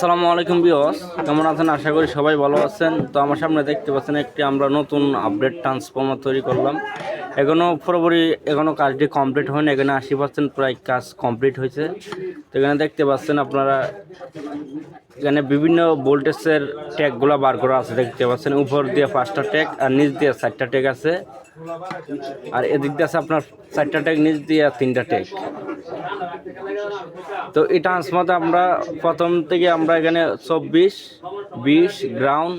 আসসালামু আলাইকুম বিয়স কেমন আছেন? আশা করি সবাই ভালো আছেন। তো আমার সামনে দেখতে পাচ্ছেন একটি আমরা নতুন আপডেট ট্রান্সফর্মার তৈরি করলাম। এখনও পুরোপুরি এখনও কাজটি কমপ্লিট হয়নি। এখানে আশি পার্সেন্ট প্রায় কাজ কমপ্লিট হয়েছে। তো এখানে দেখতে পাচ্ছেন আপনারা এখানে বিভিন্ন ভোল্টেজের ট্যাগগুলো বার করা আছে। দেখতে পাচ্ছেন উপর দিয়ে পাঁচটা ট্যাগ আর নিচ দিয়ে চারটা ট্যাগ আছে। আর এদিক দিয়ে আছে আপনার চারটা ট্যাগ নিচ দিয়ে তিনটা ট্যাগ তো এই ট্রান্সফর্মারটা আমরা প্রথম থেকে আমরা এখানে চব্বিশ, বিশ গ্রাউন্ড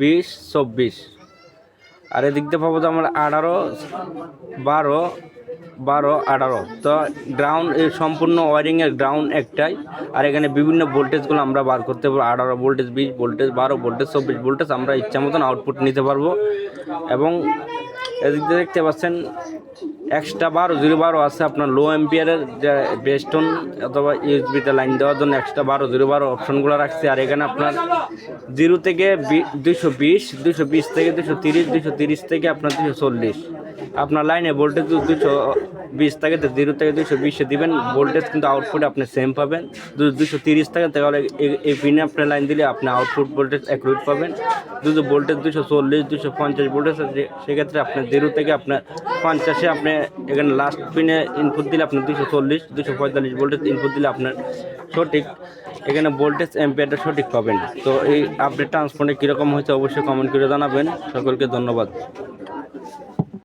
বিশ, চব্বিশ। আর এদিক দিয়ে পাবো তো আমরা আঠারো, বারো বারো, আঠারো। তো গ্রাউন্ড সম্পূর্ণ ওয়ারিংয়ের গ্রাউন্ড একটাই। আর এখানে বিভিন্ন ভোল্টেজগুলো আমরা বার করতে পারব। আঠারো ভোল্টেজ বিশ ভোল্টেজ বারো ভোল্টেজ চব্বিশ ভোল্টেজ আমরা ইচ্ছা মতন আউটপুট নিতে পারব। এবং এদিক দিয়ে দেখতে পাচ্ছেন এক্সট্রা বারো জিরো বারো আছে আপনার লো এম্পিয়ারের যে বেস্টন অথবা ইউএসবিতে লাইন দেওয়ার জন্য এক্সট্রা বারো জিরো বারো অপশনগুলো রাখছে। আর এখানে আপনার জিরো থেকে দুশো বিশ দুশো বিশ থেকে দুশো তিরিশ দুশো তিরিশ থেকে আপনার দুশো চল্লিশ। আপনার লাইনে ভোল্টেজ দুশো বিশ থেকে জিরো থেকে দুশো বিশে দিবেন। ভোল্টেজ কিন্তু আউটপুট আপনি সেম পাবেন। দুশো তিরিশ থাকে, তাহলে এই- পিনে আপনি লাইন দিলে আপনি আউটপুট ভোল্টেজ অ্যাকুরেট পাবেন। দুশো ভোল্টেজ দুশো চল্লিশ দুশো পঞ্চাশ ভোল্টেজ সেক্ষেত্রে আপনার জিরো থেকে আপনার পঞ্চাশে আপনি এখানে লাস্ট পিনে ইনপুট দিলে আপনার দুশো চল্লিশ দুশো পঁয়তাল্লিশ ভোল্টেজ ইনপুট দিলে আপনার সঠিক। এখানে ভোল্টেজ এম্পিয়ারটা সঠিক পাবেন। তো এই আপডেট ট্রান্সফোনে কীরকম হয়েছে অবশ্যই কমেন্ট করে জানাবেন। সকলকে ধন্যবাদ।